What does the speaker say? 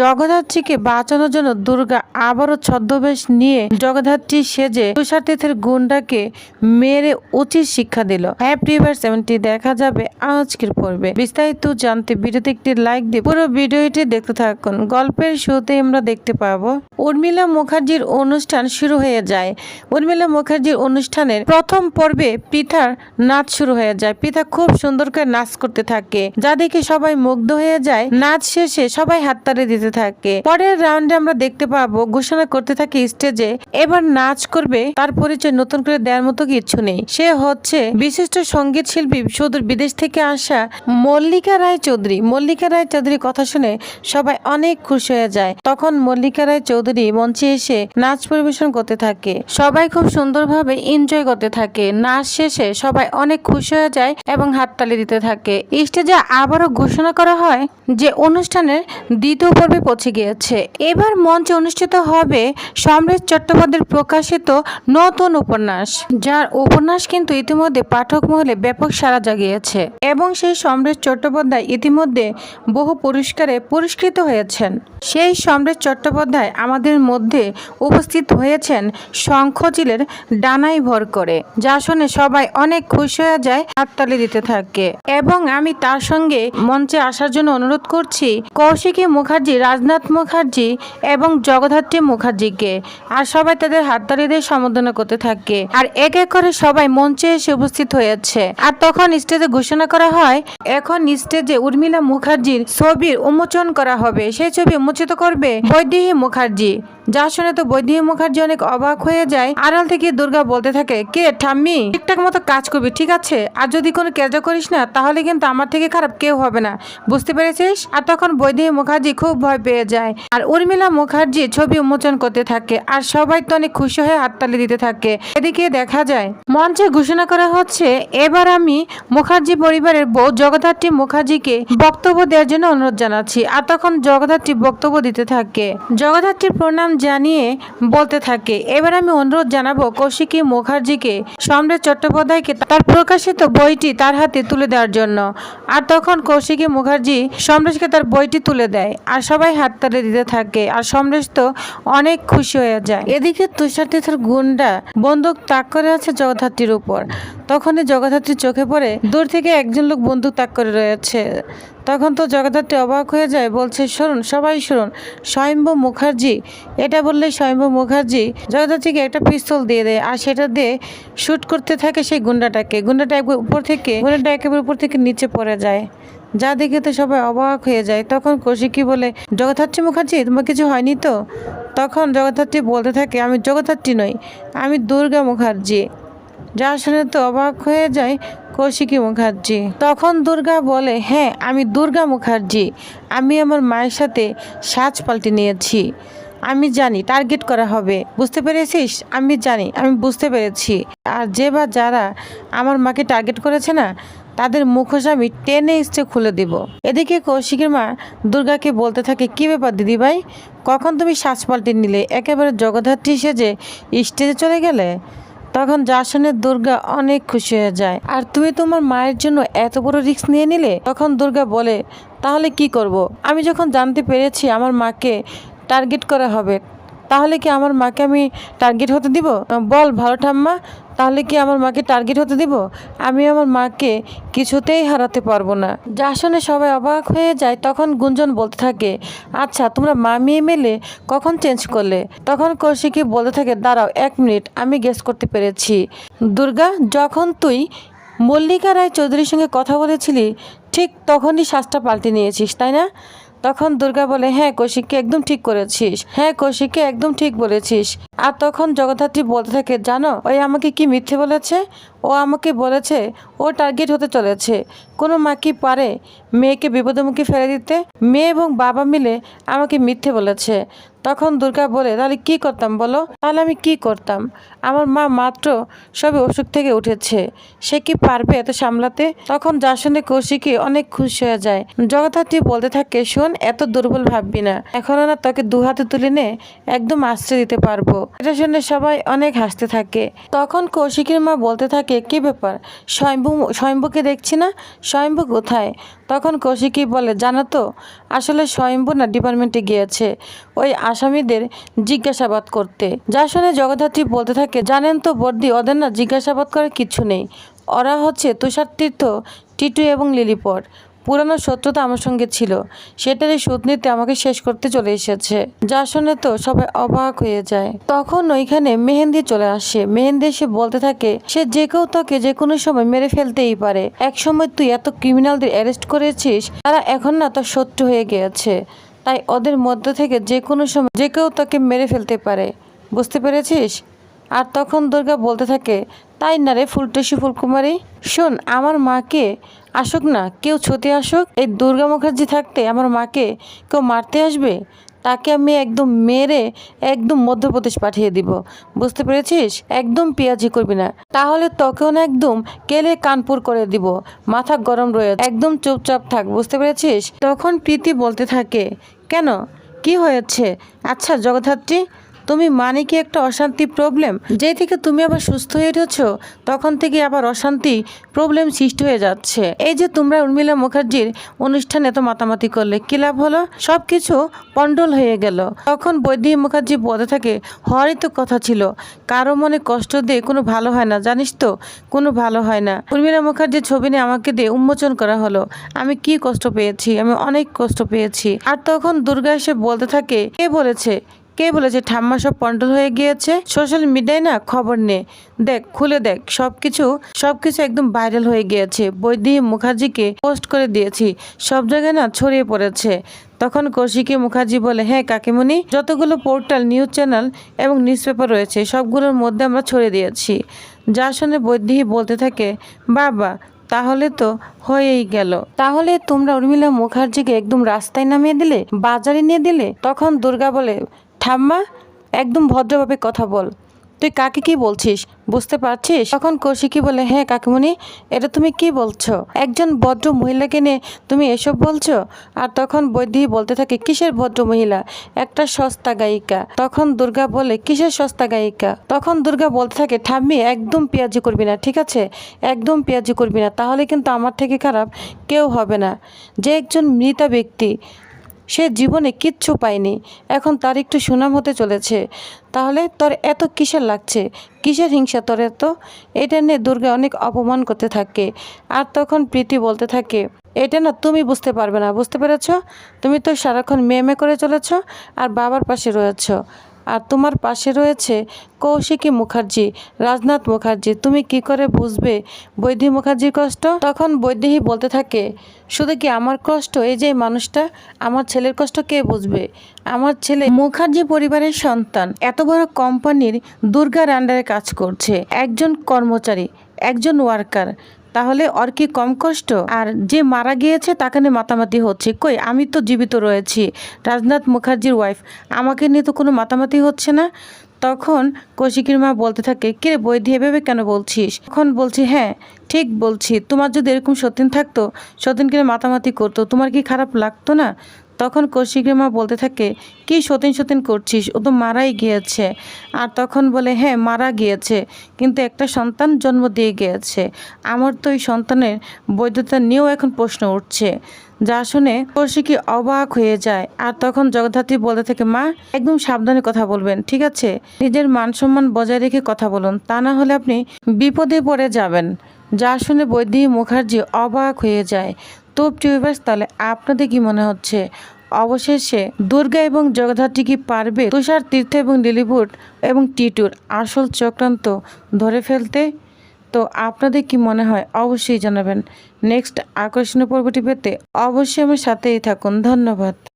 জগদ্ধাত্রীকে বাঁচানোর জন্য দুর্গা আবারও ছদ্মবেশ নিয়ে জগদ্ধাত্রী সেজে তুষারতীর্থের গুন্ডাকে মেরে উচিত শিক্ষা দিল। হ্যাঁ প্রিভার সেভেন্টি দেখা যাবে আজকের পর্বে। বিস্তারিত জানতে ভিডিওতে একটি লাইক দিয়ে পুরো ভিডিওটি দেখতে থাকুন। গল্পের শুরুতে আমরা দেখতে পাবো, উর্মিলা মুখার্জির অনুষ্ঠান শুরু হয়ে যায়। উর্মিলা মুখার্জির অনুষ্ঠানের প্রথম পর্বে পিতার নাচ শুরু হয়ে যায়। পিতা খুব সুন্দর করে নাচ করতে থাকে। যা দেখে সবাই মুগ্ধ হয়ে যায়। নাচ শেষে সবাই হাততালি দিতে থাকে। পরের রাউন্ডে আমরা দেখতে পাবো, ঘোষণা করতে থাকে স্টেজে এবার নাচ করবে, তার পরিচয় নতুন করে দেওয়ার মতো কিছু নেই। সে হচ্ছে বিশিষ্ট সংগীত শিল্পী সুদূর বিদেশ থেকে আসা মল্লিকা রায় চৌধুরী। মল্লিকা রায় চৌধুরীর কথা শুনে সবাই অনেক খুশি হয়ে যায়। তখন মল্লিকা রায় চৌধুরী মঞ্চে এসে নাচ পরিবেশন করতে থাকে। সবাই খুব সুন্দরভাবে এনজয় করতে থাকে। নাচ শেষে সবাই অনেক খুশি হয়ে যায় এবং হাততালি দিতে থাকে। স্টেজে আবারও ঘোষণা করা হয় যে অনুষ্ঠানের দ্বিতীয় পর্বে পৌঁছে গিয়েছে। এবার মঞ্চে অনুষ্ঠিত হবে সম্রাট চট্টোপাধ্যায়ের প্রকাশিত নতুন উপন্যাস, যার উপন্যাস কিন্তু ইতিমধ্যে পাঠক মহলে ব্যাপক সাড়া জাগিয়েছে এবং সেই সম্রাট চট্টোপাধ্যায় ইতিমধ্যে বহু পুরস্কারে পুরস্কৃত হয়েছেন। সেই সম্রাট চট্টোপাধ্যায় আমাদের মধ্যে উপস্থিত হয়েছেন শঙ্খচিলের ডানাই ভর করে, যা শুনে সবাই অনেক খুশি হয়ে যায় হাততালি দিতে থাকে। এবং আমি তার সঙ্গে মঞ্চে আসার জন্য অনুরোধ করছি, কৌশিকী মুখার্জি রাজনাথ মুখার্জি এবং জগদ্ধাত্রী মুখার্জিকে। আর সবাই তাদের হাততালি দিয়ে সম্বোধনা করতে থাকে। আর এক এক করে সবাই মঞ্চে এসে উপস্থিত হয়েছে। আর তখন স্টেজে ঘোষণা করা হয়, এখন স্টেজে উর্মিলা মুখার্জির ছবির উন্মোচন করা হবে। সেই ছবি উন্মোচিত করবে বৈদেহী মুখার্জি। যা শুনে তো বৈদেহী মুখার্জি অনেক অবাক হয়ে যায়। আড়াল থেকে দুর্গা বলতে থাকে, কে, ঠাম্মি? ঠিকঠাক মতো কাজ করবি, ঠিক আছে? আর যদি কোনো কেজা করিস না, তাহলে কিন্তু আমার থেকে খারাপ কেউ হবে না। বুঝতে পেরেছিস? আর তখন বৈদেহী মুখার্জি খুব ভয় পেয়ে যায়। আর উর্মিলা মুখার্জি ছবি উন্মোচন করতে থাকে, আর সবাই তো অনেক খুশি হয়ে হাততালি দিতে থাকে। এদিকে দেখা যায়, মঞ্চে ঘোষণা করা হচ্ছে, এবার আমি মুখার্জি পরিবারের বউ জগদ্ধাত্রী মুখার্জিকে বক্তব্য দেওয়ার জন্য অনুরোধ জানাচ্ছি। আর তখন জগদ্ধাত্রী বক্তব্য দিতে থাকে, জগদ্ধাত্রীর প্রণাম জানিয়ে বলতে থাকে। এবার আমি অনুরোধ জানাব কৌশিকী মুখার্জিকে, সম্রাট চট্টোপাধ্যায়কে তার প্রকাশিত বইটি তার হাতে তুলে দেওয়ার জন্য। আর তখন কৌশিকী মুখার্জি সম্রাটকে তার বইটি তুলে দেয় আর সবাই হাততালি দিতে থাকে আর সম্রাট তো অনেক খুশি হয়ে যায়। এদিকে তুষার তীর্থের গুন্ডা বন্দুক তাক করে আছে জগদ্ধাত্রীর উপর। তখনই জগদ্ধাত্রীর চোখে পড়ে দূর থেকে একজন লোক বন্দুক তাক করে রয়েছে। তখন তো জগদ্ধাত্রী অবাক হয়ে যায়, বলছে, শুনুন, সবাই শুনুন, স্বয়ম্ভু মুখার্জি। এটা বললে স্বয়ম্ভু মুখার্জি জগদ্ধাত্রীকে একটা পিস্তল দিয়ে দেয় আর সেটা দিয়ে শ্যুট করতে থাকে সেই গুন্ডাটাকে। গুন্ডাটা একবার উপর থেকে, গুন্ডাটা একেবারে উপর থেকে নিচে পড়ে যায়। যা দেখে তো সবাই অবাক হয়ে যায়। তখন কৌশিকী বলে, জগদ্ধাত্রী মুখার্জি, তোমার কিছু হয়নি তো? তখন জগদ্ধাত্রী বলতে থাকে, আমি জগদ্ধাত্রী নই, আমি দুর্গা মুখার্জি। যা শুনে তো অবাক হয়ে যায় কৌশিকী মুখার্জি। তখন দুর্গা বলে হ্যাঁ আমি দুর্গা মুখার্জি। আমি আমার মায়ের সাথে সাজ পাল্টে নিয়েছি। আমি জানি, টার্গেট করা হবে। বুঝতে পেরেছিস? আমি জানি, আমি বুঝতে পেরেছি। আর যে বা যারা আমার মাকে টার্গেট করেছে না, তাদের মুখোশ আমি টেনে ইস্টে খুলে দিব। এদিকে কৌশিকের মা দুর্গাকে বলতে থাকে, কি ব্যাপার দিদিভাই কখন তুমি শ্বাস পাল্টে নিলে? একেবারে জগদ্ধাত্রী সেজে স্টেজে চলে গেলে? তখন শুনে দুর্গা অনেক খুশি হয়ে যায়। আর তুমি তোমার মায়ের জন্য এত বড় রিস্ক নিয়ে নিলে? তখন দুর্গা বলে, তাহলে কি করব। আমি যখন জানতে পেরেছি আমার মাকে টার্গেট করা হবে, তাহলে কি আমার মাকে আমি টার্গেট হতে দিব? বল ভালো ঠাম্মা তাহলে কি আমার মাকে টার্গেট হতে দিব? আমি আমার মাকে কিছুতেই হারাতে পারব না। যা শুনে সবাই অবাক হয়ে যায়, তখন গুঞ্জন বলতে থাকে আচ্ছা তোমরা মা মেয়ে মেলে কখন চেঞ্জ করলে? তখন কৌশিকী বলতে থাকে, দাঁড়াও এক মিনিট আমি গেস করতে পেরেছি। দুর্গা, যখন তুই মল্লিকা রায় চৌধুরীর সঙ্গে কথা বলেছিলি, ঠিক তখনই শ্বাসটা পাল্টে নিয়েছিস, তাই না? তখন দুর্গা বলে হ্যাঁ কৌশিককে একদম ঠিক করেছিস হ্যাঁ কৌশিককে একদম ঠিক বলেছিস। আর তখন জগদ্ধাত্রী বলতে থাকে, জানো, ওই আমাকে কি মিথ্যে বলেছে? ও আমাকে বলেছে, ও টার্গেট হতে চলেছে। কোনো মা কি পারে মেয়েকে বিপদের মুখে ফেলে দিতে? মেয়ে এবং বাবা মিলে আমাকে মিথ্যে বলেছে। তখন দুর্গা বলে, তাহলে কি করতাম বলো? তাহলে আমি কি করতাম? আমার মা মাত্র সবে অসুখ থেকে উঠেছে। সে কি পারবে এত সামলাতে? তখন যা শুনে কৌশিকী অনেক খুশি হয়ে যায়। জগদ্ধাত্রী বলতে থাকে, শোন, এত দুর্বল ভাববি না। এখন না তোকে দু হাতে তুলে নে একদম আশ্রয় দিতে পারব। এটা শুনে সবাই অনেক হাসতে থাকে। তখন কৌশিকের মা বলতে থাকে, কি ব্যাপার? স্বয়ম্ভু, স্বয়ম্ভুকে দেখছি না? স্বয়ম্ভু কোথায়? তখন কৌশিকী বলে, জানো তো, আসলে স্বয়ম্ভু না ডিপার্টমেন্টে গিয়েছে ওই আসামিদের জিজ্ঞাসাবাদ করতে। যা শুনে জগদ্ধাত্রী বলতে থাকে, জানেন তো বর্দি, ওদের না জিজ্ঞাসাবাদ করার কিছু নেই। ওরা হচ্ছে তুষার তীর্থ, টিটু এবং লিলিপট। পুরানো শত্রুতা আমার সঙ্গে ছিল। সেটারই সুদ নিতে আমাকে শেষ করতে চলে এসেছে। যা শুনে তো সবাই অবাক হয়ে যায়। তখন ওইখানে মেহেন্দি চলে আসে। মেহেন্দি এসে বলতে থাকে, সে যে কেউ তোকে যে কোনো সময় মেরে ফেলতেই পারে। এক সময় তুই এত ক্রিমিনালদের অ্যারেস্ট করেছিস, তারা এখন না তোর শত্রু হয়ে গিয়েছে। তাই ওদের মধ্য থেকে যে কোনো সময় যে কেউ তোকে মেরে ফেলতে পারে। বুঝতে পেরেছিস? আর তখন দুর্গা বলতে থাকে, তাই না রে ফুলটুসি ফুলকুমারী? শোন, আমার মাকে আসুক না, কেউ ছুতে আসুক, এই দুর্গা মুখার্জি থাকতে আমার মাকে কেউ মারতে আসবে? তাকে আমি একদম মেরে একদম মধ্যপ্রদেশ পাঠিয়ে দিব। বুঝতে পেরেছিস? একদম পেঁয়াজি করবি না। তাহলে তোকেও না একদম কেলে কানপুর করে দিব। মাথা গরম রয়ে একদম চুপচাপ থাক, বুঝতে পেরেছিস? তখন প্রীতি বলতে থাকে, কেন? কি হয়েছে? আচ্ছা জগদ্ধাত্রী তুমি মানে কি একটা অশান্তি প্রবলেম যে থেকে তুমি আবার সুস্থ হয়ে উঠেছ, তখন থেকে আবার অশান্তি প্রবলেম সৃষ্টি হয়ে যাচ্ছে। এই যে তোমরা উর্মিলা মুখার্জির অনুষ্ঠানে এত মাতামাতি করলে, কি লাভ হলো? সব কিছু পণ্ডল হয়ে গেল। তখন বৈদ্যী মুখার্জি বলতে থাকে, হওয়ারই তো কথা ছিল। কারও মনে কষ্ট দিয়ে কোনো ভালো হয় না, জানিস তো? কোনো ভালো হয় না। উর্মিলা মুখার্জির ছবি নিয়ে আমাকে দিয়ে উন্মোচন করা হলো। আমি কি কষ্ট পেয়েছি? আমি অনেক কষ্ট পেয়েছি। আর তখন দুর্গা এসে বলতে থাকে, কে বলেছে? কে বলেছে ঠাম্মা সব পন্টল হয়ে গিয়েছে? সোশ্যাল মিডিয়ায় না খবর নে। দেখ, খুলে দেখ, সবকিছু সবকিছু একদম ভাইরাল হয়ে গিয়েছে। বৈদেহী মুখার্জিকে পোস্ট করে দিয়েছি। সব জায়গায় না ছড়িয়ে পড়েছে। তখন কৌশিকী মুখার্জি বলে হ্যাঁ কাকিমণি যতগুলো পোর্টাল নিউজ চ্যানেল এবং নিউজ পেপার রয়েছে, সবগুলোর মধ্যে আমরা ছড়িয়ে দিয়েছি। যা শুনে বৈদেহী বলতে থাকে, বাবা, তাহলে তো হয়েই গেল। তাহলে তোমরা উর্মিলা মুখার্জিকে একদম রাস্তায় নামিয়ে দিলে? বাজারে নিয়ে দিলে? তখন দুর্গা বলে ঠাম্মা, একদম ভদ্রভাবে কথা বল। তুই কাকে কি বলছিস? বুঝতে পারছিস? তখন কৌশিকী বলে হ্যাঁ কাকিমণি এটা তুমি কি বলছো? একজন ভদ্র মহিলাকে নিয়ে তুমি এসব বলছো? আর তখন বৈদ্যি বলতে থাকে, কিসের ভদ্র মহিলা? একটা সস্তা গায়িকা। তখন দুর্গা বলে, কিসের সস্তা গায়িকা? তখন দুর্গা বলতে থাকে, ঠাম্মি, একদম পেঁয়াজি করবি না, ঠিক আছে? একদম পেঁয়াজি করবি না, তাহলে কিন্তু আমার থেকে খারাপ কেউ হবে না। যে একজন মৃতা ব্যক্তি সে জীবনে কিচ্ছু পায়নি। এখন তার একটু সুনাম হতে চলেছে। তাহলে তোর এত কিসের লাগছে? কিসের হিংসা তোর এত? এটা নিয়ে দুর্গা অনেক অপমান করতে থাকে। আর তখন প্রীতি বলতে থাকে, এটা না তুমি বুঝতে পারবে না, বুঝতে পেরেছ? তুমি তো সারাক্ষণ মেয়ে মেয়ে করে চলেছ আর বাবার পাশে রয়েছ। আর তোমার পাশে রয়েছে কৌশিকী মুখার্জি। রাজনাথ মুখার্জি, তুমি কি করে বুঝবে? বৈদেহী মুখার্জির কষ্ট? তখন বৈদেহী বলতে থাকে, শুধু কি আমার কষ্ট? এই যে মানুষটা, আমার ছেলের কষ্ট কে বুঝবে? আমার ছেলে মুখার্জি পরিবারের সন্তান। এত বড় কোম্পানির দুর্গার আন্ডারে কাজ করছে। একজন কর্মচারী, একজন ওয়ার্কার তাহলে ওর কি কম কষ্ট? আর যে মারা গিয়েছে তাকে নিয়ে মাতামাতি হচ্ছে। কই, আমি তো জীবিত রয়েছি। রাজনাথ মুখার্জির ওয়াইফ আমাকে নিয়ে তো কোনো মাতামাতি হচ্ছে না? তখন কৌশিকীর মা বলতে থাকে কিরে বই দিয়ে ভেবে কেন বলছিস? তখন বলছি হ্যাঁ ঠিক বলছি। তোমার যদি এরকম সতীন থাকতো, সতীনকে মাতামাতি করতো, তোমার কি খারাপ লাগতো না? তখন কৌশিকের মা বলতে থাকে, কি সতীন সতীন করছিস? ও তো মারাই গিয়েছে। আর তখন বলে হ্যাঁ মারা গিয়েছে, কিন্তু একটা সন্তান জন্ম দিয়ে গিয়েছে। আমার তো ওই সন্তানের বৈধতা নিয়েও এখন প্রশ্ন উঠছে। যা শুনে কৌশিকী অবাক হয়ে যায়। আর তখন জগদ্ধাত্রী বলতে থাকে, মা, একদম সাবধানে কথা বলবেন, ঠিক আছে? নিজের মান সম্মান বজায় রেখে কথা বলুন, তা না হলে আপনি বিপদে পড়ে যাবেন। যা শুনে বৈদ্যী মুখার্জি অবাক হয়ে যায়। তো টিউবার্স তাহলে আপনাদের কি মনে হচ্ছে? অবশেষে দুর্গা এবং জগদ্ধাত্রী কি পারবে তুষার তীর্থ এবং লিলিপুট এবং টিটুর আসল চক্রান্ত ধরে ফেলতে? তো আপনাদের কি মনে হয়? অবশ্যই জানাবেন। নেক্সট আকর্ষণীয় পর্বটি পেতে অবশ্যই আমার সাথেই থাকুন। ধন্যবাদ।